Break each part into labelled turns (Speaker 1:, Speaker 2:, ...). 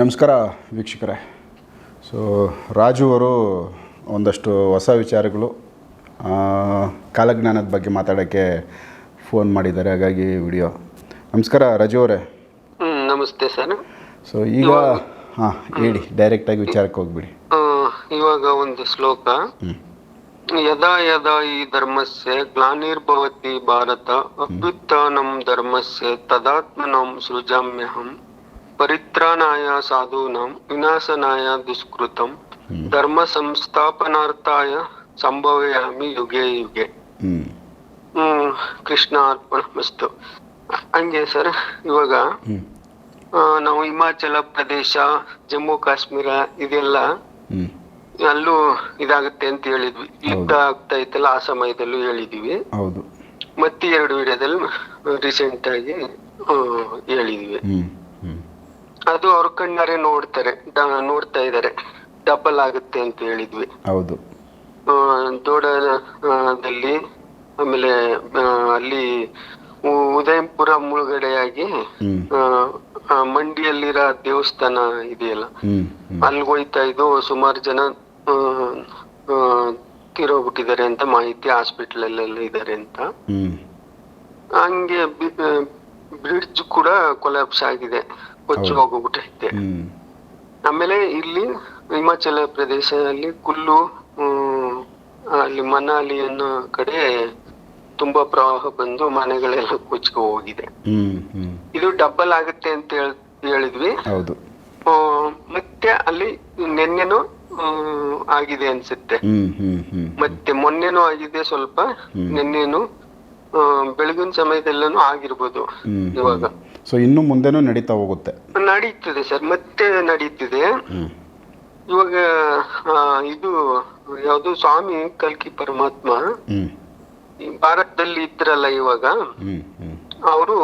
Speaker 1: ನಮಸ್ಕಾರ ವೀಕ್ಷಕರೇ. ಸೊ ರಾಜು ಅವರು ಒಂದಷ್ಟು ಹೊಸ ವಿಚಾರಗಳು ಕಾಲಜ್ಞಾನದ ಬಗ್ಗೆ ಮಾತಾಡೋಕ್ಕೆ ಫೋನ್ ಮಾಡಿದ್ದಾರೆ ಹಾಗಾಗಿ ವಿಡಿಯೋ ನಮಸ್ಕಾರ ರಾಜು ಅವರೇ.
Speaker 2: ನಮಸ್ತೆ ಸರ್.
Speaker 1: ಸೊ ಈಗ ಹಾಂ ಹೇಳಿ ಡೈರೆಕ್ಟಾಗಿ ವಿಚಾರಕ್ಕೆ ಹೋಗ್ಬಿಡಿ.
Speaker 2: ಇವಾಗ ಒಂದು ಶ್ಲೋಕ. ಯದಾ ಯದಾ ಈ ಧರ್ಮಸ್ಯ ಗ್ಲಾನಿರ್ಭವತಿ ಭಾರತ ಅಭ್ಯುತ್ಥಾನಂ ಧರ್ಮಸ್ಯ ತದಾತ್ಮನಂ ಸೃಜಾಮ್ಯಹಂ. ಪರಿತ್ರಾಣಾಯ ಸಾಧೂನಾಂ ವಿನಾಶನಾಯ ದುಷ್ಕೃತಂ ಧರ್ಮ ಸಂಸ್ಥಾಪನಾರ್ಥಾಯ ಸಂಭವಯಾಮಿ ಯುಗೆ ಯುಗೆ. ಹ್ಮ್. ಕೃಷ್ಣ ಅರ್ಪಣ ಮಸ್ತು ಹಂಗೆ ಸರ್ ಇವಾಗ ನಾವು ಹಿಮಾಚಲ ಪ್ರದೇಶ ಜಮ್ಮು ಕಾಶ್ಮೀರ ಇದೆಲ್ಲ ಅಲ್ಲೂ ಇದಾಗುತ್ತೆ ಅಂತ ಹೇಳಿದ್ವಿ. ಯುದ್ಧ ಆಗ್ತಾ ಇತ್ತಲ್ಲ ಆ ಸಮಯದಲ್ಲೂ ಹೇಳಿದ್ವಿ. ಮತ್ತೆ ಎರಡು ವಿಡಿಯೋದಲ್ಲಿ ರೀಸೆಂಟ್ ಆಗಿ ಹೇಳಿದ್ವಿ. ಅದು ಅವ್ರ ಕಣ್ಣಾರೆ ನೋಡ್ತಾರೆ ನೋಡ್ತಾ ಇದಾರೆ ಡಬಲ್ ಆಗುತ್ತೆ ಅಂತ ಹೇಳಿದ್ವಿ.
Speaker 1: ಹೌದು.
Speaker 2: ಆ, ದೋಡದಲ್ಲಿ ಆಮೇಲೆ ಆ, ಅಲ್ಲಿ ಉ- ಉದಯಪುರ ಮುಳುಗಡೆಯಾಗಿ
Speaker 1: ಮಂಡಿಯಲ್ಲಿರ
Speaker 2: ಆ, ಆ, ಮಂಡಿಯಲ್ಲಿರೋ ದೇವಸ್ಥಾನ ಇದೆಯಲ್ಲ ಅಲ್ಲಿ ಹೋಯ್ತಾ ಇದ್ದು ಸುಮಾರು ಜನ ಆ, ಆ, ತೀರೋಗ್ಬಿಟ್ಟಿದ್ದಾರೆ ಅಂತ ಮಾಹಿತಿ ಹಾಸ್ಪಿಟಲ್ ಅಲ್ಲೆಲ್ಲ ಇದ್ದಾರೆ ಅಂತ. ಹಂಗೆ ಬ್ರಿಡ್ಜ್ ಕೂಡ ಕೊಲಾಪ್ಸ್ ಆಗಿದೆ. ಕೊಚ್ಚಿ ಹೋಗ್ಬಿಟ್ಟು
Speaker 1: ಹ್ಞೂ
Speaker 2: ಆಮೇಲೆ ಇಲ್ಲಿ ಹಿಮಾಚಲ ಪ್ರದೇಶದಲ್ಲಿ ಕುಲ್ಲು ಅಲ್ಲಿ ಮನಾಲಿ ಅನ್ನೋ ಕಡೆ ತುಂಬಾ ಪ್ರವಾಹ ಬಂದು ಮನೆಗಳೆಲ್ಲ ಕೊಚ್ಕೊ ಹೋಗಿದೆ. ಇದು ಡಬ್ಬಲ್ ಆಗುತ್ತೆ ಅಂತ ಹೇಳಿದ್ವಿ. ಮತ್ತೆ ಅಲ್ಲಿ ನಿನ್ನೆನೂ ಆಗಿದೆ ಅನ್ಸುತ್ತೆ. ಮತ್ತೆ ಮೊನ್ನೆನೂ ಆಗಿದೆ ಸ್ವಲ್ಪ. ನಿನ್ನೆನು ಆ, ಬೆಳಗಿನ ಸಮಯದಲ್ಲೂ ಆಗಿರ್ಬೋದು ಇವಾಗ.
Speaker 1: ಸೊ ಇನ್ನು ಮುಂದೆನೂ ನಡೀತಾ ಹೋಗುತ್ತೆ.
Speaker 2: ನಡೀತದೆ ಸರ್ ಮತ್ತೆ ನಡೀತಿದೆ. ಇವಾಗ ಆ, ಇದು ಯಾವುದು ಸ್ವಾಮಿ ಕಲ್ಕಿ ಪರಮಾತ್ಮ
Speaker 1: ಹ್ಞೂ
Speaker 2: ಈ ಭಾರತದಲ್ಲಿ ಇದ್ರಲ್ಲ ಇವಾಗ.
Speaker 1: ಹ್ಞೂ ಹ್ಞೂ
Speaker 2: ಅವರು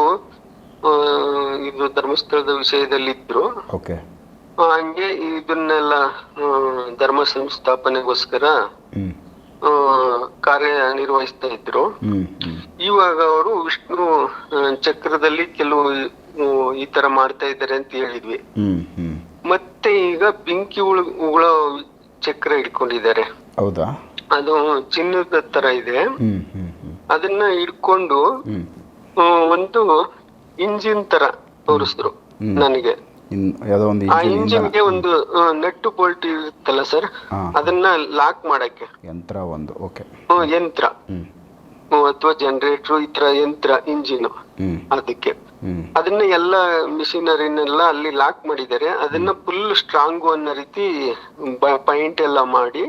Speaker 2: ಇದು ಧರ್ಮಸ್ಥಳದ ವಿಷಯದಲ್ಲಿ ಇದ್ರು.
Speaker 1: ಓಕೆ.
Speaker 2: ಆ, ಹಂಗೆ ಇದನ್ನೆಲ್ಲ ಆ, ಧರ್ಮ ಸಂಸ್ಥಾಪನೆಗೋಸ್ಕರ
Speaker 1: ಹ್ಞೂ
Speaker 2: ಆ, ಕಾರ್ಯ ನಿರ್ವಹಿಸ್ತಾ ಇದ್ರು.
Speaker 1: ಹ್ಞೂ ಹ್ಞೂ
Speaker 2: ಇವಾಗ ಅವರು ವಿಷ್ಣು ಚಕ್ರದಲ್ಲಿ ಕೆಲವು ಈ ತರ ಮಾಡ್ತಾ ಇದ್ದಾರೆ ಅಂತ ಹೇಳಿದ್ವಿ. ಮತ್ತೆ ಈಗ ಬೆಂಕಿ ಉಗುಳೋ ಚಕ್ರ ಇಟ್ಕೊಂಡಿದ್ದಾರೆ
Speaker 1: ಹೌದಾ?
Speaker 2: ಅದು ಚಿನ್ನದ ತರ ಇದೆ. ಅದನ್ನ ಇಟ್ಕೊಂಡು ಒಂದು ಇಂಜಿನ್ ತರ ತೋರಿಸಿದ್ರು ನನಗೆ. ಆ
Speaker 1: ಇಂಜಿನ್
Speaker 2: ಇಂಜಿನ್ಗೆ ಒಂದು ನಟ್ಟು ಬೋಲ್ಟ್ ಇರುತ್ತಲ್ಲ ಸರ್? ಅದನ್ನ ಲಾಕ್ ಮಾಡಕ್ಕೆ.
Speaker 1: ಯಂತ್ರ ಒಂದು ಓಕೆ.
Speaker 2: ಯಂತ್ರ. ಅಥವಾ ಜನರೇಟರ್ ಈ ತರ ಯಂತ್ರ ಇಂಜಿನ್ ಅದಕ್ಕೆ. ಅದನ್ನ ಎಲ್ಲ ಮಿಷಿನರಿನೆಲ್ಲ ಅಲ್ಲಿ ಲಾಕ್ ಮಾಡಿದ್ದಾರೆ. ಅದನ್ನ ಫುಲ್ ಸ್ಟ್ರಾಂಗ್ ಅನ್ನೋ ರೀತಿ ಪಾಯಿಂಟ್ ಎಲ್ಲ ಮಾಡಿ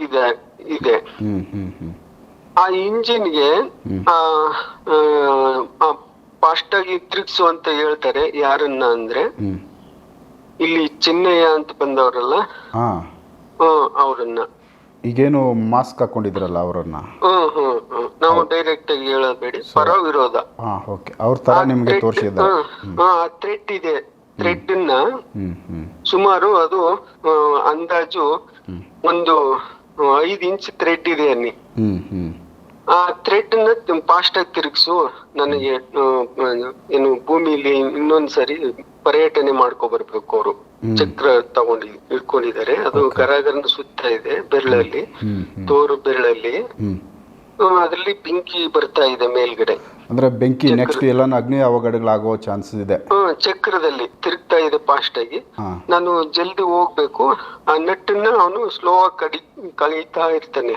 Speaker 2: ಇದೆ ಇದೆ. ಆ ಇಂಜಿನ್ಗೆ
Speaker 1: ಹ್ಮ್.
Speaker 2: ಫಾಸ್ಟ್ ಆಗಿ ತಿರುಗಿಸು ಅಂತ ಹೇಳ್ತಾರೆ ಯಾರನ್ನ ಅಂದ್ರೆ ಇಲ್ಲಿ ಚಿನ್ನಯ್ಯ ಅಂತ ಬಂದವರಲ್ಲ? ಅವ್ರನ್ನ.
Speaker 1: ಈಗೇನು ಮಾಸ್ಕ್ ಹಾಕೊಂಡಿದ್ರಲ್ಲ ಅವರನ್ನ?
Speaker 2: ಹ್ಮ್ ಹ್ಮ್ ಹ್ಮ್. ನಾವು ಡೈರೆಕ್ಟ್ ಆಗಿ ಹೇಳಬೇಡಿ. ಪರ ವಿರೋಧ.
Speaker 1: ಹಾಂ ಓಕೆ ಅವ್ರ ತರ ನಿಮಗೆ ತೋರಿಸಿದ್ದಾರೆ
Speaker 2: ಹಾ ಥ್ರೆಡ್ ಇದೆ.
Speaker 1: ಥ್ರೆಡ್ನ
Speaker 2: ಸುಮಾರು ಅದು ಅಂದಾಜು ಒಂದು ಐದು ಇಂಚ್ ಥ್ರೆಡ್ ಇದೆ ಅನ್ನಿ. ಆ ಥ್ರೆಡ್ನ ಫಾಸ್ಟ್ ಆಗಿ ತಿರುಗಿಸು. ನನಗೆ ಏನು ಭೂಮಿಲಿ ಇನ್ನೊಂದ್ಸರಿ ಪರ್ಯಟನೆ ಮಾಡ್ಕೊ ಬರ್ಬೇಕು ಅವರು. ಚಕ್ರ ತಗೊಂಡಿ ಇಟ್ಕೊಂಡಿದ್ದಾರೆ ಅದು ಗರಗರನ ಸುತ್ತ ಇದೆ ಬೆರಳಲ್ಲಿ. ತೋರು ಬೆರಳಲ್ಲಿ. ಅದರಲ್ಲಿ ಬೆಂಕಿ ಬರ್ತಾ ಇದೆ ಮೇಲ್ಗಡೆ.
Speaker 1: ಅಂದ್ರೆ ಬೆಂಕಿ ನೆಕ್ಸ್ಟ್ ಎಲ್ಲಾನು ಅಗ್ನಿ ಅವಘಡಗಳಾಗೋ ಚಾನ್ಸಸ್ ಇದೆ.
Speaker 2: ಚಕ್ರದಲ್ಲಿ ತಿರುಗ್ತಾ ಇದೆ ಫಾಸ್ಟ್ ಆಗಿ. ನಾನು ಜಲ್ದಿ ಹೋಗ್ಬೇಕು. ಆ ನಟ್ಟನ್ನ ಅವನು ಸ್ಲೋ ಆಗಿ ಕಡಿ ಕಳೀತಾ ಇರ್ತಾನೆ.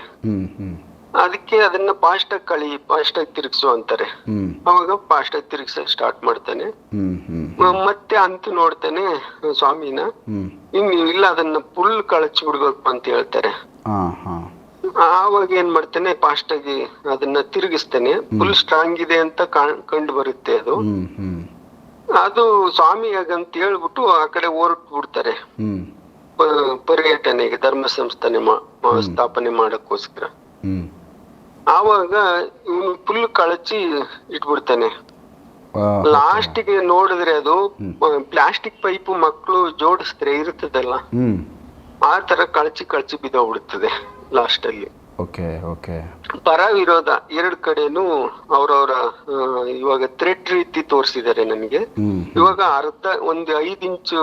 Speaker 2: ಅದಕ್ಕೆ ಅದನ್ನ ಫಾಸ್ಟ್ ಆಗಿ ಕಳಿ ಫಾಸ್ಟ್ ಆಗಿ ತಿರುಗಿಸು ಅಂತಾರೆ. ಅವಾಗ ಫಾಸ್ಟ್ ಆಗಿ ತಿರುಗಿಸ ಸ್ಟಾರ್ಟ್ ಮಾಡ್ತಾನೆ. ಮತ್ತೆ ಅಂತ ನೋಡ್ತೇನೆ ಸ್ವಾಮಿನ. ಇನ್ ಇಲ್ಲ ಅದನ್ನ ಫುಲ್ ಕಳಚಿ ಬಿಡ್ಬೇಕು ಅಂತ ಹೇಳ್ತಾರೆ. ಆವಾಗ ಏನ್ ಮಾಡ್ತಾನೆ ಫಾಸ್ಟ್ ಆಗಿ ಅದನ್ನ ತಿರುಗಿಸ್ತೇನೆ. ಫುಲ್ ಸ್ಟ್ರಾಂಗ್ ಇದೆ ಅಂತ ಕಂಡು ಬರುತ್ತೆ ಅದು. ಅದು ಸ್ವಾಮಿ ಅಂತ ಹೇಳ್ಬಿಟ್ಟು ಆ ಕಡೆ ಹೊರಟು ಬಿಡ್ತಾರೆ. ಪರ್ಯಟನೆಗೆ ಧರ್ಮ ಸಂಸ್ಥಾನೆ ಸ್ಥಾಪನೆ ಮಾಡಕ್ಕೋಸ್ಕರ. ಆವಾಗ ಇವನು ಫುಲ್ ಕಳಚಿ ಇಟ್ಬಿಡ್ತಾನೆ. ಲಾಸ್ಟಿಗೆ ನೋಡಿದ್ರೆ ಅದು ಪ್ಲಾಸ್ಟಿಕ್ ಪೈಪ್ ಮಕ್ಕಳು ಜೋಡಿಸಿದ್ರೆ
Speaker 1: ಇರುತ್ತದಲ್ಲ?
Speaker 2: ಆ ತರ ಕಳಚಿ ಕಳಚಿ ಬಿದ್ದೋಗ್ಬಿಡುತ್ತದೆ ಲಾಸ್ಟ್ ಅಲ್ಲಿ.
Speaker 1: ಓಕೆ ಓಕೆ
Speaker 2: ಪರ ವಿರೋಧ ಎರಡು ಕಡೆನೂ ಅವ್ರವ್ರ ಇವಾಗ ಥ್ರೆಡ್ ರೀತಿ ತೋರಿಸಿದ್ದಾರೆ ನನಗೆ. ಇವಾಗ ಅರ್ಧ ಒಂದು ಐದ್ ಇಂಚು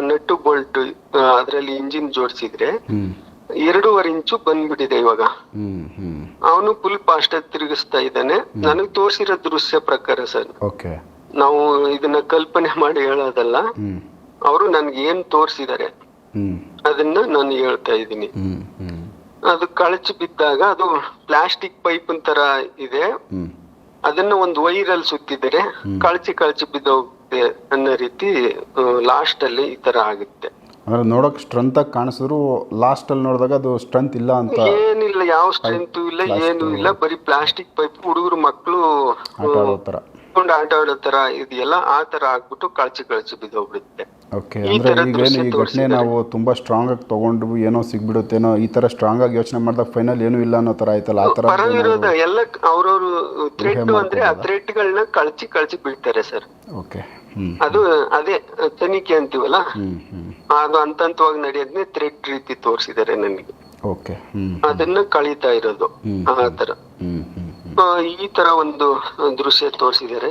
Speaker 2: ನೆಟ್ಟು ಬೋಲ್ಟ್ ಅದರಲ್ಲಿ ಇಂಜಿನ್ ಜೋಡಿಸಿದ್ರೆ ಎರಡೂವರೆ ಇಂಚು ಬಂದ್ಬಿಟ್ಟಿದೆ ಇವಾಗ. ಅವನು ಫುಲ್ ಫಾಸ್ಟ್ ಆಗಿ ತಿರುಗಿಸ್ತಾ ಇದ್ದಾನೆ. ನನಗೆ ತೋರಿಸಿರೋ ದೃಶ್ಯ ಪ್ರಕಾರ ಸರ್.
Speaker 1: ಓಕೆ.
Speaker 2: ನಾವು ಇದನ್ನ ಕಲ್ಪನೆ ಮಾಡಿ ಹೇಳೋದಲ್ಲ. ಅವರು ನನ್ಗೆ ಏನ್ ತೋರಿಸಿದ್ದಾರೆ ಅದನ್ನ ನಾನು ಹೇಳ್ತಾ ಇದ್ದೀನಿ. ಅದು ಕಳಚಿ ಬಿದ್ದಾಗ ಅದು ಪ್ಲಾಸ್ಟಿಕ್ ಪೈಪ್ ತರ ಇದೆ. ಅದನ್ನ ಒಂದು ವೈರಲ್ಲಿ ಸುತ್ತಿದರೆ ಕಳಚಿ ಕಳಚಿ ಬಿದ್ದೋಗುತ್ತೆ ಅನ್ನೋ ರೀತಿ ಲಾಸ್ಟ್ ಅಲ್ಲಿ ಈ ತರ ಆಗುತ್ತೆ.
Speaker 1: ಅಂದ್ರೆ ನೋಡೋಕೆ ಸ್ಟ್ರೆಂತಾಗಿ ಕಾಣಿಸಿದ್ರು. ಲಾಸ್ಟಲ್ಲಿ ನೋಡಿದಾಗ ಅದು ಸ್ಟ್ರೆಂತ್ ಇಲ್ಲ ಅಂತ
Speaker 2: ಏನಿಲ್ಲ ಯಾವ ಸ್ಟ್ರೆಂತ್ ಇಲ್ಲ ಏನು ಇಲ್ಲ. ಬರೀ ಪ್ಲಾಸ್ಟಿಕ್ ಪೈಪ್ ಹುಡುಗರು ಮಕ್ಕಳು
Speaker 1: ಥರ
Speaker 2: ಕೊಂಡು ಆಟ ಆಡೋ ಇದೆಲ್ಲ ಆ ತರ ಆಗ್ಬಿಟ್ಟು ಕಳಚಿ ಕಳಚಿ ಬಿದ್ದೋಗ್ಬಿಡುತ್ತೆ.
Speaker 1: ಓಕೆ ಅಂದರೆ ಈಗೇನು ಈ ಘಟನೆ. ನಾವು ತುಂಬ ಸ್ಟ್ರಾಂಗಾಗಿ ತೊಗೊಂಡು ಏನೋ ಸಿಗ್ಬಿಡುತ್ತೇನೋ ಈ ಥರ ಸ್ಟ್ರಾಂಗಾಗಿ ಯೋಚನೆ ಮಾಡಿದಾಗ ಫೈನಲ್ ಏನೂ ಇಲ್ಲ ಅನ್ನೋ ತರ ಆಯ್ತಲ್ಲ? ಆ ತರ
Speaker 2: ಪರ ಎಲ್ಲ ಅವ್ರವ್ರು ಥ್ರೆಡ್ ಅಂದ್ರೆ ಆ ಥ್ರೆಟ್ ಗಳನ್ನ ಕಳಚಿ ಕಳಚಿ ಬಿಡ್ತಾರೆ ಸರ್.
Speaker 1: ಓಕೆ
Speaker 2: ಅದು ಅದೇ ತನಿಖೆ ಅಂತೀವಲ್ಲ? ಅದು ಹಂತ ಹಂತವಾಗಿ ನಡೆಯೋದನ್ನೇ ಥ್ರೆಡ್ ರೀತಿ ತೋರಿಸಿದ್ದಾರೆ ನನಗೆ
Speaker 1: ಓಕೆ
Speaker 2: ಅದನ್ನ ಕಳೀತಾ ಇರೋದು. ಆ ತರ ಈ ತರ ಒಂದು ದೃಶ್ಯ ತೋರಿಸಿದ್ದಾರೆ.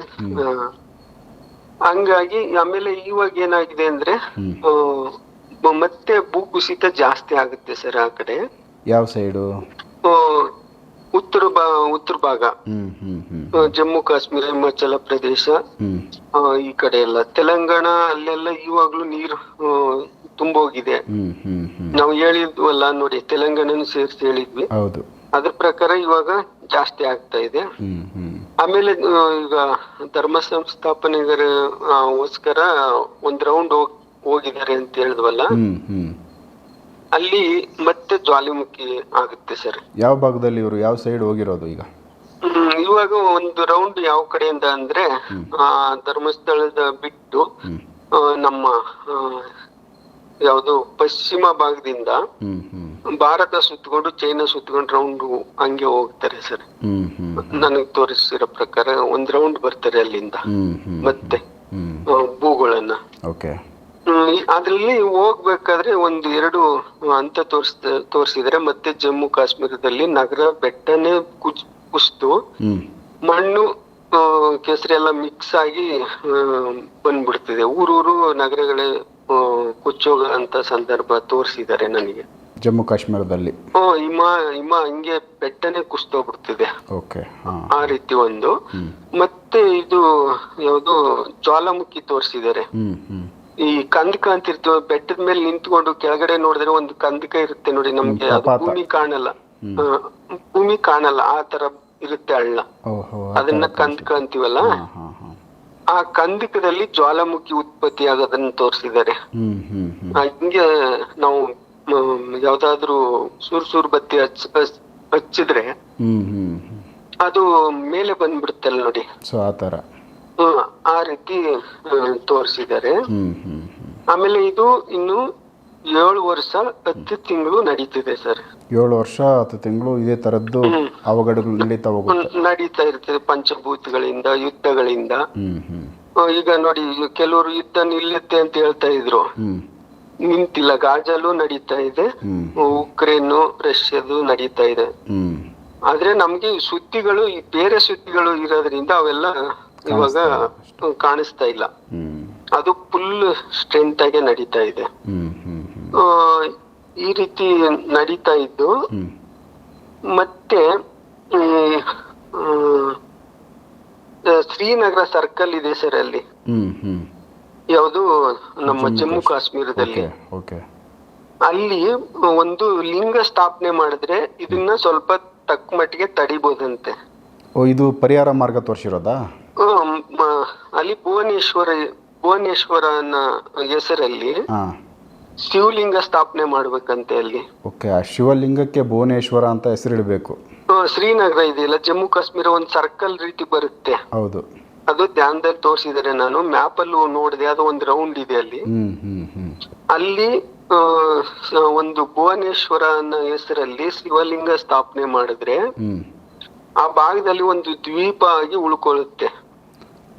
Speaker 2: ಹಂಗಾಗಿ ಆಮೇಲೆ ಇವಾಗ ಏನಾಗಿದೆ ಅಂದ್ರೆ ಮತ್ತೆ ಭೂ ಕುಸಿತ ಭೂಕುಸಿತ ಜಾಸ್ತಿ ಆಗುತ್ತೆ ಸರ್ ಆ ಕಡೆ.
Speaker 1: ಯಾವ ಸೈಡು
Speaker 2: ಉತ್ತರ ಉತ್ತರ ಭಾಗ. ಜಮ್ಮು ಕಾಶ್ಮೀರ ಹಿಮಾಚಲ ಪ್ರದೇಶ ಆ, ಈ ಕಡೆ ಎಲ್ಲ. ತೆಲಂಗಾಣ ಅಲ್ಲೆಲ್ಲ ಇವಾಗ್ಲೂ ನೀರು ತುಂಬೋಗಿದೆ.
Speaker 1: ಹ್ಞೂ
Speaker 2: ನಾವು ಹೇಳಿದ್ವಲ್ಲ ನೋಡಿ ತೆಲಂಗಾಣನು ಸೇರಿಸಿ ಹೇಳಿದ್ವಿ.
Speaker 1: ಹೌದು.
Speaker 2: ಅದ್ರ ಪ್ರಕಾರ ಇವಾಗ ಜಾಸ್ತಿ ಆಗ್ತಾ ಇದೆ. ಆಮೇಲೆ ಆ, ಈಗ ಧರ್ಮ ಸಂಸ್ಥಾಪನೆಗರ ಆ, ಗೋಸ್ಕರ ಒಂದ್ ರೌಂಡ್ ಹೋಗಿದ್ದಾರೆ ಅಂತ ಹೇಳಿದ್ವಲ್ಲ? ಅಲ್ಲಿ ಮತ್ತೆ ಜ್ವಾಲಿಮುಖಿ ಆಗುತ್ತೆ ಸರ್.
Speaker 1: ಯಾವ ಭಾಗದಲ್ಲಿ ಇವರು? ಯಾವ ಸೈಡ್ ಹೋಗಿರೋದು ಈಗ?
Speaker 2: ಹ್ಮ್, ಇವಾಗ ಒಂದು ರೌಂಡ್ ಯಾವ ಕಡೆಯಿಂದ ಅಂದ್ರೆ ಆ ಧರ್ಮಸ್ಥಳದ ಬಿಟ್ಟು ಆ, ನಮ್ಮ ಆ, ಯಾವುದು ಪಶ್ಚಿಮ ಭಾಗದಿಂದ ಭಾರತ ಸುತ್ತಕೊಂಡು ಚೈನಾ ಸುತ್ತಕೊಂಡು ರೌಂಡ್ ಹಂಗೆ ಹೋಗ್ತಾರೆ ಸರ್. ನನಗೆ ತೋರಿಸಿರೋ ಪ್ರಕಾರ ಒಂದ್ ರೌಂಡ್ ಬರ್ತಾರೆ ಅಲ್ಲಿಂದ. ಮತ್ತೆ ಆ, ಭೂಗಳನ್ನ
Speaker 1: ಓಕೆ.
Speaker 2: ಹ್ಮ್, ಈ- ಅದ್ರಲ್ಲಿ ಹೋಗ್ಬೇಕಾದ್ರೆ ಒಂದು ಎರಡು ಹಂತ ತೋರಿಸ್ ತೋರಿಸಿದ್ರೆ. ಮತ್ತೆ ಜಮ್ಮು ಕಾಶ್ಮೀರದಲ್ಲಿ ನಗರ ಬೆಟ್ಟನೇ ಕುಚ್ ಕುಸ್ತು ಮಣ್ಣು ಕೇಸರಿ ಎಲ್ಲ ಮಿಕ್ಸ್ ಆಗಿ ಬಂದ್ಬಿಡ್ತಿದೆ. ಊರೂರು ನಗರಗಳೇ ಕುಚ್ಚೋಗ ಅಂತ ಸಂದರ್ಭ ತೋರಿಸಿದ್ದಾರೆ ನನಗೆ.
Speaker 1: ಜಮ್ಮು ಕಾಶ್ಮೀರದಲ್ಲಿ.
Speaker 2: ಹ್ಮ್, ಹಿಮ ಹಂಗೆ ಬೆಟ್ಟನೆ ಕುಸ್ತೋಗ್ಬಿಡ್ತಿದೆ. ಆ ರೀತಿ ಒಂದು. ಮತ್ತೆ ಇದು ಯಾವುದು ಜ್ವಾಲಾಮುಖಿ ತೋರಿಸಿದ್ದಾರೆ. ಈ ಕಂದಕ ಅಂತ ಇರ್ತೀವಿ ಬೆಟ್ಟದ ಮೇಲೆ ನಿಂತ್ಕೊಂಡು ಕೆಳಗಡೆ ನೋಡಿದ್ರೆ ಒಂದು ಕಂದಕ ಇರುತ್ತೆ ನೋಡಿ ನಮ್ಗೆ. ಭೂಮಿ ಕಾಣಲ್ಲ. ಭೂಮಿ ಕಾಣಲ್ಲ. ಆ ತರ ಇರುತ್ತೆ ಹಳ್ಳ ಅದನ್ನ ಕಂದಕ ಅಂತೀವಲ್ಲ ಆ ಕಂದಕದಲ್ಲಿ ಜ್ವಾಲಾಮುಖಿ ಉತ್ಪತ್ತಿ ಆಗೋದನ್ನ ತೋರಿಸಿದ್ದಾರೆ. ಹಿಂಗೆ ನಾವು ಯಾವ್ದಾದ್ರು ಸೂರ್ ಸೂರ್ ಬತ್ತಿ ಹಚ್ ಹಚ್- ಹಚ್ಚಿದ್ರೆ ಅದು ಮೇಲೆ ಬಂದ್ಬಿಡುತ್ತಲ್ಲ ನೋಡಿ.
Speaker 1: ಸೊ ಆ ಥರ.
Speaker 2: ಹ್ಮ್, ಆ ರೀತಿ ತೋರಿಸಿದ್ದಾರೆ. ಆಮೇಲೆ ಇದು ಇನ್ನು ಏಳು ವರ್ಷ ಹತ್ತು ತಿಂಗಳು ನಡೀತಿದೆ ಸರ್.
Speaker 1: ಏಳು ವರ್ಷ ಹತ್ತು ತಿಂಗಳು ಇದೇ ತರದ್ದು ಅವಘಡಗಳು ನಡೀತಾ ಹೋಗುತ್ತೆ.
Speaker 2: ನಡೀತಾ ಇರ್ತದೆ ಪಂಚಭೂತಗಳಿಂದ ಯುದ್ಧಗಳಿಂದ. ಈಗ ನೋಡಿ ಕೆಲವರು ಯುದ್ಧ ನಿಲ್ಲುತ್ತೆ ಅಂತ ಹೇಳ್ತಾ ಇದ್ರು. ನಿಂತಿಲ್ಲ ಗಾಜಲು ನಡೀತಾ ಇದೆ. ಉಕ್ರೇನ್ ರಷ್ಯಾದು ನಡೀತಾ ಇದೆ. ಆದ್ರೆ ನಮ್ಗೆ ಸುದ್ದಿಗಳು ಈ ಬೇರೆ ಸುದ್ದಿಗಳು ಇರೋದ್ರಿಂದ ಅವೆಲ್ಲ ಇವಾಗ ಕಾಣಿಸ್ತಾ ಇಲ್ಲ ಅದು ಫುಲ್ ಸ್ಟ್ರೆಂತ್ ಆಗಿ ನಡೀತಾ ಇದೆ. ಈ ರೀತಿ ನಡೀತಾ ಇದ್ದು ಮತ್ತೆ ಶ್ರೀನಗರ ಸರ್ಕಲ್ ಇದೆ ಸರ್ ಅಲ್ಲಿ. ಯಾವುದು ನಮ್ಮ ಜಮ್ಮು ಕಾಶ್ಮೀರದಲ್ಲಿ. ಅಲ್ಲಿ ಒಂದು ಲಿಂಗ ಸ್ಥಾಪನೆ ಮಾಡಿದ್ರೆ ಇದನ್ನ ಸ್ವಲ್ಪ ತಕ್ಕ ಮಟ್ಟಿಗೆ ತಡಿಬೋದಂತೆ.
Speaker 1: ಓ ಇದು ಪರಿಹಾರ ಮಾರ್ಗ ತೋರಿಸಿರೋದಾ?
Speaker 2: ಅಲ್ಲಿ ಭುವನೇಶ್ವರ ಭುವನೇಶ್ವರನ ಹೆಸರಲ್ಲಿ ಶಿವಲಿಂಗ ಸ್ಥಾಪನೆ ಮಾಡ್ಬೇಕಂತೆ ಅಲ್ಲಿ
Speaker 1: ಓಕೆ ಆ ಶಿವಲಿಂಗಕ್ಕೆ ಭುವನೇಶ್ವರ ಅಂತ ಹೆಸರಿಡಬೇಕು.
Speaker 2: ಶ್ರೀನಗರ ಇದೆಯಲ್ಲ ಜಮ್ಮು ಕಾಶ್ಮೀರ ಒಂದು ಸರ್ಕಲ್ ರೀತಿ ಬರುತ್ತೆ.
Speaker 1: ಹೌದು.
Speaker 2: ಅದು ಧ್ಯಾನದಲ್ಲಿ ತೋರಿಸಿದರೆ ನಾನು ಮ್ಯಾಪ್ ಅಲ್ಲಿ ನೋಡಿದೆ ಅದು ಒಂದು ರೌಂಡ್ ಇದೆ ಅಲ್ಲಿ. ಅಲ್ಲಿ ಆ, ಸ- ಒಂದು ಭುವನೇಶ್ವರ ಅನ್ನೋ ಹೆಸರಲ್ಲಿ ಶಿವಲಿಂಗ ಸ್ಥಾಪನೆ ಮಾಡಿದ್ರೆ ಆ ಭಾಗದಲ್ಲಿ ಒಂದು ದ್ವೀಪ ಆಗಿ ಉಳ್ಕೊಳ್ಳುತ್ತೆ.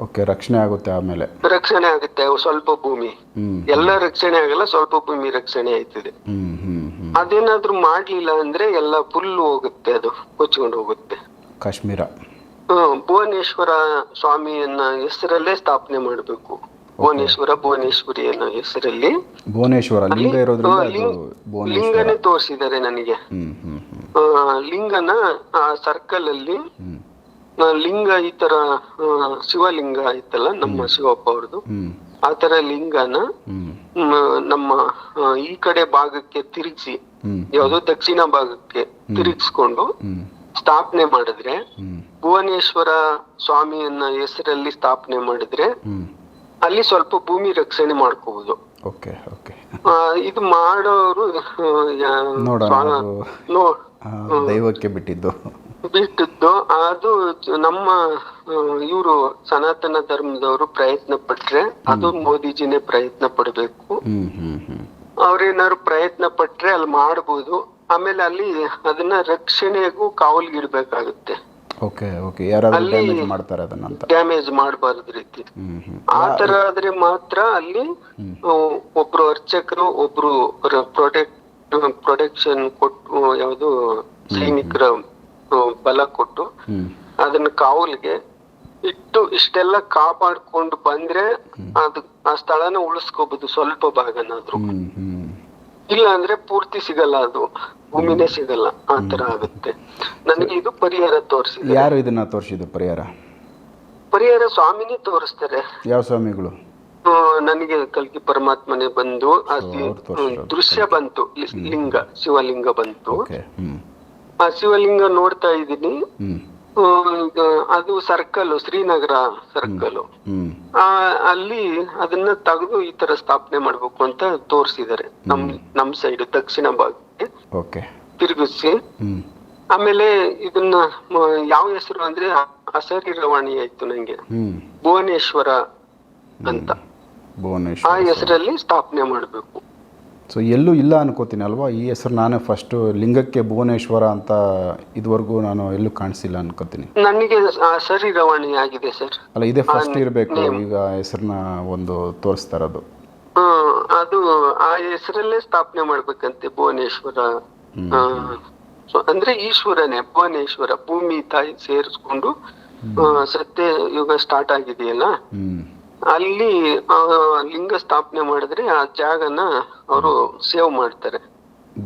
Speaker 1: ಓಕೆ ರಕ್ಷಣೆ ಆಗುತ್ತೆ ಆಮೇಲೆ.
Speaker 2: ರಕ್ಷಣೆ ಆಗುತ್ತೆ ಸ್ವಲ್ಪ ಭೂಮಿ. ಎಲ್ಲ ರಕ್ಷಣೆ ಆಗಲ್ಲ ಸ್ವಲ್ಪ ಭೂಮಿ ರಕ್ಷಣೆ ಆಯ್ತದೆ.
Speaker 1: ಹ್ಮ್
Speaker 2: ಅದೇನಾದ್ರೂ ಮಾಡ್ಲಿಲ್ಲ ಅಂದ್ರೆ ಎಲ್ಲ ಫುಲ್ ಹೋಗುತ್ತೆ ಅದು ಕೊಚ್ಕೊಂಡು ಹೋಗುತ್ತೆ.
Speaker 1: ಕಾಶ್ಮೀರ.
Speaker 2: ಹ್ಮ್ ಭುವನೇಶ್ವರ ಸ್ವಾಮಿಯನ್ನ ಹೆಸರಲ್ಲೇ ಸ್ಥಾಪನೆ ಮಾಡ್ಬೇಕು. ಭುವನೇಶ್ವರ ಭುವನೇಶ್ವರಿ ಅನ್ನೋ ಹೆಸರಲ್ಲಿ.
Speaker 1: ಭುವನೇಶ್ವರ ಲಿಂಗ ಇರೋದ್ರಿಂದ
Speaker 2: ಆ,
Speaker 1: ಅದು
Speaker 2: ಲಿಂಗ್-
Speaker 1: ಭುವನೇಶ್ವರ.
Speaker 2: ಲಿಂಗನೇ ತೋರಿಸಿದ್ದಾರೆ ನನಗೆ.
Speaker 1: ಹ್ಮ್ ಹ್ಮ್ ಹ್ಮ್.
Speaker 2: ಆ, ಲಿಂಗನ ಆ ಸರ್ಕಲ್ ಅಲ್ಲಿ
Speaker 1: ಹ್ಮ್.
Speaker 2: ಲಿಂಗ ಈ ತರ ಶಿವಲಿಂಗ ಐತಲ್ಲ ನಮ್ಮ ಶಿವಪ್ಪ ಅವ್ರದ್ದು. ಆ ತರ ಲಿಂಗನ ನಮ್ಮ ಈ ಕಡೆ ಭಾಗಕ್ಕೆ ತಿರುಗಿಸಿ ಯಾವುದೋ ದಕ್ಷಿಣ ಭಾಗಕ್ಕೆ ತಿರುಗಿಸ್ಕೊಂಡು ಸ್ಥಾಪನೆ ಮಾಡಿದ್ರೆ ಭುವನೇಶ್ವರ ಸ್ವಾಮಿಯನ್ನ ಹೆಸರಲ್ಲಿ ಸ್ಥಾಪನೆ ಮಾಡಿದ್ರೆ ಅಲ್ಲಿ ಸ್ವಲ್ಪ ಭೂಮಿ ರಕ್ಷಣೆ ಮಾಡ್ಕೋಬಹುದು ಇದು ಮಾಡೋರು
Speaker 1: ದೈವಕ್ಕೆ ಬಿಟ್ಟಿದ್ದು.
Speaker 2: ಬಿಟ್ಟಿದ್ದು. ಅದು ನಮ್ಮ ಇವರು ಸನಾತನ ಧರ್ಮದವರು ಪ್ರಯತ್ನ ಪಟ್ರೆ ಅದು ಮೋದಿಜಿನೇ ಪ್ರಯತ್ನ ಪಡ್ಬೇಕು. ಅವ್ರೇನಾದ್ರು ಪ್ರಯತ್ನ ಪಟ್ರೆ ಅಲ್ಲಿ ಮಾಡಬಹುದು ಆಮೇಲೆ ಅಲ್ಲಿ ಅದನ್ನ ರಕ್ಷಣೆಗೂ ಕಾವಲ್ಗಿಡ್ಬೇಕಾಗುತ್ತೆ.
Speaker 1: ಡ್ಯಾಮೇಜ್ ಮಾಡ್ತಾರೆ ಅದನ್ನಂತ
Speaker 2: ಡ್ಯಾಮೇಜ್ ಮಾಡಬಾರ್ದು ರೀತಿ. ಆತರ ಆದ್ರೆ ಮಾತ್ರ ಅಲ್ಲಿ ಒಬ್ರು ಅರ್ಚಕರು ಒಬ್ರು ಪ್ರೊಟೆಕ್ಟ್ ಪ್ರೊಟೆಕ್ಷನ್ ಕೊಟ್ಟು ಯಾವುದು ಸೈನಿಕರ ಬಲ ಕೊಟ್ಟು ಅದನ್ನ ಕಾವಲಿಗೆ ಇಟ್ಟು ಇಷ್ಟೆಲ್ಲ ಕಾಪಾಡ್ಕೊಂಡು ಬಂದ್ರೆ ಅದು ಆ ಸ್ಥಳನ ಉಳಿಸ್ಕೋಬಹುದು ಸ್ವಲ್ಪ ಭಾಗನಾದ್ರು. ಇಲ್ಲ ಅಂದ್ರೆ ಪೂರ್ತಿ ಸಿಗಲ್ಲ ಅದು. ಭೂಮಿನೇ ಸಿಗಲ್ಲ. ಆ ತರ ಆಗುತ್ತೆ. ನನಗೆ ಇದು ಪರಿಹಾರ ತೋರಿಸಿದೆ
Speaker 1: ಯಾರು ಇದನ್ನ ತೋರಿಸಿದ್ರು ಪರಿಹಾರ?
Speaker 2: ಪರಿಹಾರ ಸ್ವಾಮಿನೇ ತೋರಿಸ್ತಾರೆ.
Speaker 1: ಯಾವ ಸ್ವಾಮಿಗಳು?
Speaker 2: ನನಗೆ ಕಲ್ಕಿ ಪರಮಾತ್ಮನೆ ಬಂದು. ದೃಶ್ಯ ಬಂತು ಲಿಂಗ ಶಿವಲಿಂಗ ಬಂತು. ಆ ಶಿವಲಿಂಗ ನೋಡ್ತಾ ಇದ್ದೀನಿ. ಅದು ಸರ್ಕಲ್ ಶ್ರೀನಗರ ಸರ್ಕಲ್ ಅಲ್ಲಿ ಅದನ್ನ ತೆಗೆದು ಈ ತರ ಸ್ಥಾಪನೆ ಮಾಡ್ಬೇಕು ಅಂತ ತೋರಿಸಿದ್ದಾರೆ. ನಮ್ ನಮ್ ಸೈಡ್ ದಕ್ಷಿಣ ಭಾಗಕ್ಕೆ. ತಿರುಗಿಸಿ. ಆಮೇಲೆ ಇದನ್ನ ಯಾವ ಹೆಸರು ಅಂದ್ರೆ ಅಸರಿರವಾಣಿ ಆಯ್ತು ನಂಗೆ. ಭುವನೇಶ್ವರ ಅಂತ. ಆ ಹೆಸರಲ್ಲಿ ಸ್ಥಾಪನೆ ಮಾಡ್ಬೇಕು.
Speaker 1: ಸೊ ಎಲ್ಲೂ ಇಲ್ಲ ಅನ್ಕೋತೀನಿ ಅಲ್ವಾ? ಈ ಹೆಸರು ನಾನೇ ಫಸ್ಟು ಲಿಂಗಕ್ಕೆ ಭುವನೇಶ್ವರ ಅಂತ ಇದುವರೆಗೂ ನಾನು ಎಲ್ಲೂ ಕಾಣಿಸಿಲ್ಲ ಅನ್ಕೋತೀನಿ.
Speaker 2: ನನಗೆ ಸರಿ ರವಾಣಿ ಆಗಿದೆ ಸರ್.
Speaker 1: ಅಲ್ಲ ಇದೇ ಫಸ್ಟ್ ಇರಬೇಕು ಈಗ ಹೆಸರನ್ನ ಒಂದು ತೋರಿಸ್ತಾ ಇರೋದು.
Speaker 2: ಅದು ಆ ಹೆಸರಲ್ಲೇ ಸ್ಥಾಪನೆ ಮಾಡ್ಬೇಕಂತೆ ಭುವನೇಶ್ವರ. ಸೊ ಅಂದ್ರೆ ಈಶ್ವರನೇ ಭುವನೇಶ್ವರ ಭೂಮಿ ತಾಯಿ ಸೇರಿಸ್ಕೊಂಡು ಸತ್ಯ ಯುಗ ಸ್ಟಾರ್ಟ್ ಆಗಿದೆಯಲ್ಲ? ಅಲ್ಲಿ ಲಿಂಗ ಸ್ಥಾಪನೆ ಮಾಡಿದ್ರೆ ಆ ಜಾಗನ ಅವರು ಸೇವ್ ಮಾಡ್ತಾರೆ.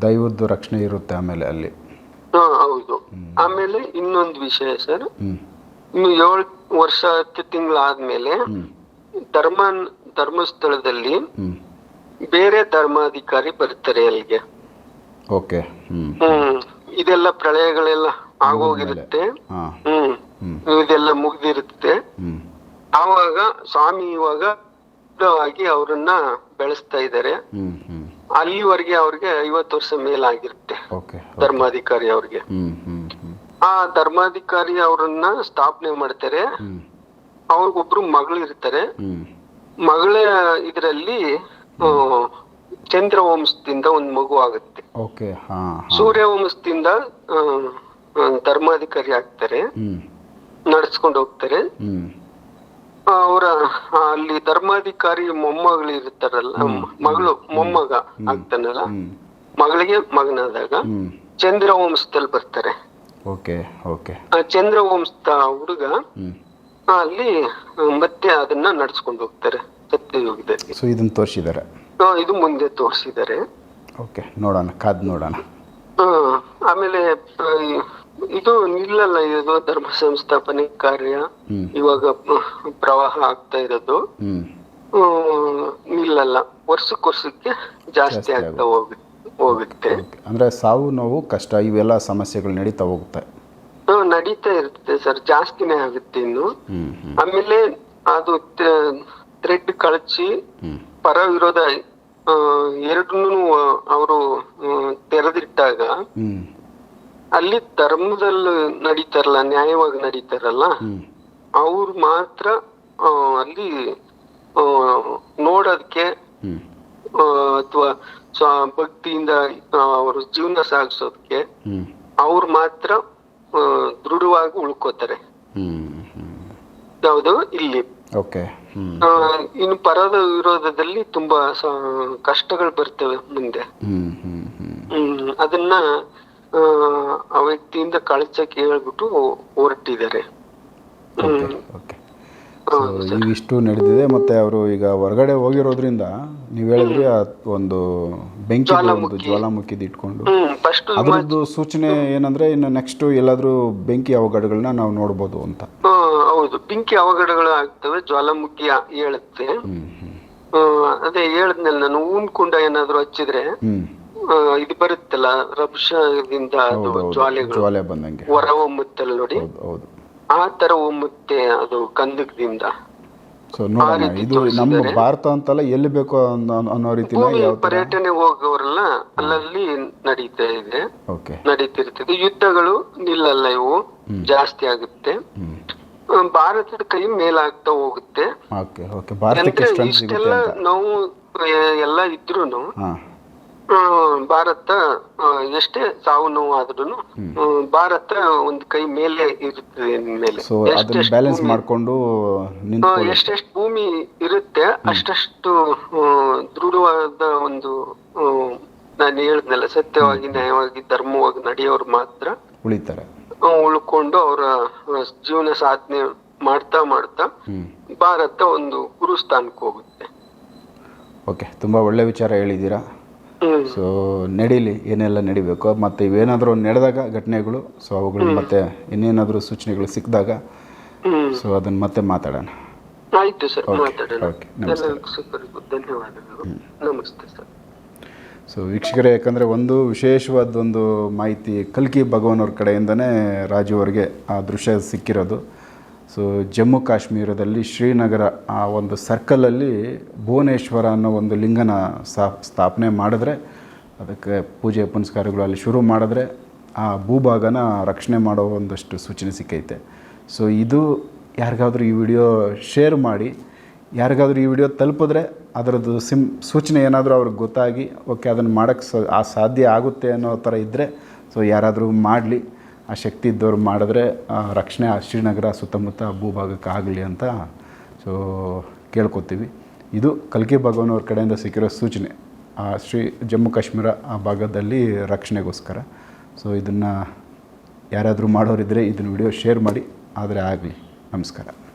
Speaker 1: ದೈವದ್ದು ರಕ್ಷಣೆ ಇರುತ್ತೆ ಆಮೇಲೆ ಅಲ್ಲಿ.
Speaker 2: ಹಾ ಹೌದು. ಆಮೇಲೆ ಇನ್ನೊಂದು ವಿಷಯ ಸರ್. ಇನ್ನು ಏಳು ವರ್ಷ ಹತ್ತು ತಿಂಗಳಾದ್ಮೇಲೆ ಧರ್ಮ ಧರ್ಮಸ್ಥಳದಲ್ಲಿ ಬೇರೆ ಧರ್ಮಾಧಿಕಾರಿ ಬರ್ತಾರೆ ಅಲ್ಲಿಗೆ.
Speaker 1: ಓಕೆ. ಹ್ಮ್.
Speaker 2: ಇದೆಲ್ಲ ಪ್ರಳಯಗಳೆಲ್ಲ ಆಗೋಗಿರುತ್ತೆ. ಹ್ಮ್. ಇದೆಲ್ಲ ಮುಗ್ದಿರುತ್ತೆ. ಆವಾಗ ಸ್ವಾಮಿ ಇವಾಗ ಆಗಿ ಅವ್ರನ್ನ ಬೆಳೆಸ್ತಾ ಇದ್ದಾರೆ. ಅಲ್ಲಿವರೆಗೆ ಅವ್ರಿಗೆ ಐವತ್ತು ವರ್ಷ ಮೇಲಾಗಿರುತ್ತೆ ಧರ್ಮಾಧಿಕಾರಿ ಅವ್ರಿಗೆ. ಆ ಧರ್ಮಾಧಿಕಾರಿ ಅವ್ರನ್ನ ಸ್ಥಾಪನೆ ಮಾಡ್ತಾರೆ. ಅವ್ರಿಗೊಬ್ರು ಮಗಳು ಇರ್ತಾರೆ. ಮಗಳ ಇದರಲ್ಲಿ ಚಂದ್ರ ವಂಶದಿಂದ ಒಂದ್ ಮಗು ಆಗುತ್ತೆ. ಸೂರ್ಯ ವಂಶದಿಂದ ಧರ್ಮಾಧಿಕಾರಿ ಆಗ್ತಾರೆ. ನಡ್ಸ್ಕೊಂಡು ಹೋಗ್ತಾರೆ. ಅವರ ಅಲ್ಲಿ ಧರ್ಮಾಧಿಕಾರಿ ಮೊಮ್ಮಗಳು ಇರ್ತಾರಲ್ಲ ಮಗಳು ಮೊಮ್ಮಗ ಆಗ್ತಾನಲ್ಲ? ಮಗಳಿಗೆ ಮಗನಾದಾಗ ಚಂದ್ರ ವಂಶದಲ್ಲಿ ಬರ್ತಾರೆ. ಚಂದ್ರ ವಂಶದ ಹುಡುಗ ಅಲ್ಲಿ ಮತ್ತೆ ಅದನ್ನ ನಡ್ಸ್ಕೊಂಡು ಹೋಗ್ತಾರೆ ಸತ್ಯಯುಗದಲ್ಲಿ
Speaker 1: ಸೊ ಇದನ್ನು ತೋರಿಸಿದ್ದಾರೆ
Speaker 2: ಇದು ಮುಂದೆ ತೋರಿಸಿದ್ದಾರೆ.
Speaker 1: ಓಕೆ ನೋಡೋಣ ಕಾದ್ ನೋಡೋಣ.
Speaker 2: ಆಮೇಲೆ ಇದು ನಿಲ್ಲಲ್ಲ ಇದು ಧರ್ಮ ಸಂಸ್ಥಾಪನೆ ಕಾರ್ಯ. ಇವಾಗ ಪ್ರವಾಹ ಆಗ್ತಾ ಇರೋದು. ನಿಲ್ಲಲ್ಲ ವರ್ಷಕ್ಕೆ ವರ್ಷಕ್ಕೆ ಜಾಸ್ತಿ ಆಗ್ತಾ ಹೋಗುತ್ತೆ. ಹೋಗುತ್ತೆ
Speaker 1: ಅಂದ್ರೆ ಸಾವು ನೋವು ಕಷ್ಟ ಇವೆಲ್ಲ ಸಮಸ್ಯೆಗಳು ನಡೀತಾ ಹೋಗುತ್ತೆ.
Speaker 2: ನಡೀತಾ ಇರುತ್ತೆ ಸರ್ ಜಾಸ್ತಿನೇ ಆಗುತ್ತೆ ಇನ್ನು. ಆಮೇಲೆ ಅದು ಥ್ರೆಡ್ ಕಳಚಿ ಪರ ವಿರೋಧ ಎರಡನ್ನೂ ಅವರು ತೆರೆದಿಟ್ಟಾಗ ಅಲ್ಲಿ ಧರ್ಮದಲ್ಲಿ ನಡೀತಾರಲ್ಲ ನ್ಯಾಯವಾಗಿ ನಡೀತಾರಲ್ಲ ಅವ್ರು ಮಾತ್ರ ಅಲ್ಲಿ ನೋಡೋದಕ್ಕೆ ಅಥವಾ ಭಕ್ತಿಯಿಂದ ಅವರು ಜೀವನ ಸಾಗಿಸೋದಕ್ಕೆ ಅವ್ರು ಮಾತ್ರ ದೃಢವಾಗಿ ಉಳ್ಕೋತಾರೆ. ಯಾವುದು? ಇಲ್ಲಿ. ಇನ್ನು ಪರದ ವಿರೋಧದಲ್ಲಿ ತುಂಬಾ ಕಷ್ಟಗಳು ಬರ್ತವೆ ಮುಂದೆ. ಅದನ್ನ ಆ, ವ್ಯಕ್ತಿಯಿಂದ ಕಳಚಕ್ಕೆ ಹೇಳ್ಬಿಟ್ಟು ಹೊರಟಿದ್ದಾರೆ.
Speaker 1: ಓಕೆ ಇವಿಷ್ಟು ನಡೆದಿದೆ ಮತ್ತೆ ಅವರು ಈಗ ಹೊರಗಡೆ ಹೋಗಿರೋದ್ರಿಂದ ನೀವು ಹೇಳಿದ್ರಿ ಆ ಒಂದು ಬೆಂಕಿ ಒಂದು ಜ್ವಾಲಾಮುಖಿದು ಇಟ್ಕೊಂಡು. ಅದರದ್ದು ಸೂಚನೆ ಏನಂದ್ರೆ ಇನ್ನು ನೆಕ್ಸ್ಟ್ ಎಲ್ಲಾದ್ರೂ ಬೆಂಕಿ ಅವಘಡಗಳನ್ನ ನಾವು ನೋಡ್ಬೋದು ಅಂತ.
Speaker 2: ಹೌದು. ಬೆಂಕಿ ಅವಘಡಗಳು ಆಗ್ತವೆ ಜ್ವಾಲಾಮುಖಿ ಹೇಳುತ್ತೆ. ಅದೇ ಹೇಳದ್ನಲ್ಲ ನಾನು ಊನ್ ಕುಂಡ ಏನಾದ್ರು ಹಚ್ಚಿದ್ರೆ ಇದು ಬರುತ್ತಲ್ಲ ರಭಸದಿಂದ ಅದು ಜ್ವಾಲೆಗಳು.
Speaker 1: ಜ್ವಾಲೆ ಬಂದಂಗೆ.
Speaker 2: ಹೊರ ಹೊಮ್ಮುತ್ತಲ್ಲ ನೋಡಿ.
Speaker 1: ಹೌದು ಹೌದು.
Speaker 2: ಆ ತರ ಹೊಮ್ಮುತ್ತೆ ಅದು ಕಂದಕದಿಂದ.
Speaker 1: ಸೊ ನೋಡೋಣ. ಇದು ನಮ್ಮ ಭಾರತ ಅಂತಲ್ಲ ಎಲ್ಲಿ ಬೇಕೋ ಅನ್ನೋ ಅನ್ನೋ ರೀತಿನ
Speaker 2: ಭೂಮಿ
Speaker 1: ಯಾವ ಥರ
Speaker 2: ಪರ್ಯಟನೆ ಹೋಗೋರೆಲ್ಲ ಅಲ್ಲಲ್ಲಿ ನಡೀತಾ ಇದೆ.
Speaker 1: ಓಕೆ.
Speaker 2: ನಡೀತಿರ್ತದೆ. ಯುದ್ಧಗಳು ನಿಲ್ಲಲ್ಲ ಇವು. ಜಾಸ್ತಿ ಆಗುತ್ತೆ. ಆ, ಭಾರತದ ಕೈ ಮೇಲಾಗ್ತಾ ಹೋಗುತ್ತೆ.
Speaker 1: Okay okay. ಭಾರತಕ್ಕೆ ಸ್ಟ್ರೆಂತ್ ಸಿಗುತ್ತೆ
Speaker 2: ಇಷ್ಟೆಲ್ಲ
Speaker 1: ಅಂತ.
Speaker 2: ನಾವು ಆ, ಎಲ್ಲ ಇದ್ರೂನು
Speaker 1: ಹಾಂ.
Speaker 2: ಆ, ಭಾರತ ಎಷ್ಟೇ ಸಾವು ನೋವು ಆದ್ರೂ ಭಾರತ ಒಂದು ಕೈ ಮೇಲೆ ಇರುತ್ತದೆ ಮೇಲೆ.
Speaker 1: ಬ್ಯಾಲೆನ್ಸ್ ಮಾಡಿಕೊಂಡು
Speaker 2: ಎಷ್ಟೆಷ್ಟು ಭೂಮಿ ಇರುತ್ತೆ ಅಷ್ಟಷ್ಟು ದೃಢವಾದ ಒಂದು ನಾನು ಹೇಳಿದ್ನಲ್ಲ ಸತ್ಯವಾಗಿ ನ್ಯಾಯವಾಗಿ ಧರ್ಮವಾಗಿ ನಡೆಯೋರು ಮಾತ್ರ
Speaker 1: ಉಳಿತಾರೆ.
Speaker 2: ಉಳ್ಕೊಂಡು ಅವರ ಜೀವನ ಸಾಧನೆ ಮಾಡ್ತಾ ಮಾಡ್ತಾ ಭಾರತ ಒಂದು ಗುರು ಸ್ಥಾನಕ್ಕೆ ಹೋಗುತ್ತೆ.
Speaker 1: ಓಕೆ ತುಂಬ ಒಳ್ಳೆ ವಿಚಾರ ಹೇಳಿದ್ದೀರಾ. ಸೊ ನಡೀಲಿ ಏನೆಲ್ಲ ನಡಿಬೇಕು ಮತ್ತು ಇವೇನಾದರೂ ನಡೆದಾಗ ಘಟನೆಗಳು ಸೊ ಅವುಗಳು ಮತ್ತೆ ಇನ್ನೇನಾದರೂ ಸೂಚನೆಗಳು ಸಿಕ್ಕಿದಾಗ ಸೊ ಅದನ್ನ ಮತ್ತೆ ಮಾತಾಡೋಣ.
Speaker 2: ಆಯ್ತು ಸರ್ ಧನ್ಯವಾದಗಳು. ನಮಸ್ತೆ ಸರ್.
Speaker 1: ಸೊ ವೀಕ್ಷಕರೇ ಯಾಕಂದರೆ ಒಂದು ವಿಶೇಷವಾದ ಒಂದು ಮಾಹಿತಿ ಕಲ್ಕಿ ಭಗವಾನವ್ರ ಕಡೆಯಿಂದನೇ ರಾಜು ಅವರಿಗೆ ಆ ದೃಶ್ಯ ಸಿಕ್ಕಿರೋದು. ಸೊ ಜಮ್ಮು ಕಾಶ್ಮೀರದಲ್ಲಿ ಶ್ರೀನಗರ, ಆ ಒಂದು ಸರ್ಕಲಲ್ಲಿ ಭುವನೇಶ್ವರ ಅನ್ನೋ ಒಂದು ಲಿಂಗನ ಸ್ಥಾಪನೆ ಮಾಡಿದ್ರೆ, ಅದಕ್ಕೆ ಪೂಜೆ ಪುನಸ್ಕಾರಗಳು ಅಲ್ಲಿ ಶುರು ಮಾಡಿದ್ರೆ, ಆ ಭೂಭಾಗನ ರಕ್ಷಣೆ ಮಾಡೋ ಒಂದಷ್ಟು ಸೂಚನೆ ಸಿಕ್ಕೈತೆ. ಸೊ ಇದು ಯಾರಿಗಾದರೂ ಈ ವಿಡಿಯೋ ಶೇರ್ ಮಾಡಿ, ಯಾರಿಗಾದ್ರೂ ಈ ವಿಡಿಯೋ ತಲುಪಿದ್ರೆ ಅದರದ್ದು ಸಿಮ್ ಸೂಚನೆ ಏನಾದರೂ ಅವ್ರಿಗೆ ಗೊತ್ತಾಗಿ ಓಕೆ ಅದನ್ನು ಮಾಡೋಕ್ಕೆ ಆ ಸಾಧ್ಯ ಆಗುತ್ತೆ ಅನ್ನೋ ಥರ ಇದ್ದರೆ ಸೊ ಯಾರಾದರೂ ಮಾಡಲಿ. ಆ ಶಕ್ತಿ ಇದ್ದವ್ರು ಮಾಡಿದ್ರೆ ರಕ್ಷಣೆ ಆ ಶ್ರೀನಗರ ಸುತ್ತಮುತ್ತ ಭೂಭಾಗಕ್ಕೆ ಆಗಲಿ ಅಂತ ಸೊ, ಕೇಳ್ಕೊತೀವಿ. ಇದು ಕಲ್ಕಿ ಭಗವಾನವ್ರ ಕಡೆಯಿಂದ ಸಿಕ್ಕಿರೋ ಸೂಚನೆ. ಆ, ಶ್ರೀ ಜಮ್ಮು ಕಾಶ್ಮೀರ ಆ ಭಾಗದಲ್ಲಿ ರಕ್ಷಣೆಗೋಸ್ಕರ. ಸೊ, ಇದನ್ನು ಯಾರಾದರೂ ಮಾಡೋರಿದ್ದರೆ ಇದನ್ನು ವಿಡಿಯೋ ಶೇರ್ ಮಾಡಿ, ಆದರೆ ಆಗಲಿ. ನಮಸ್ಕಾರ.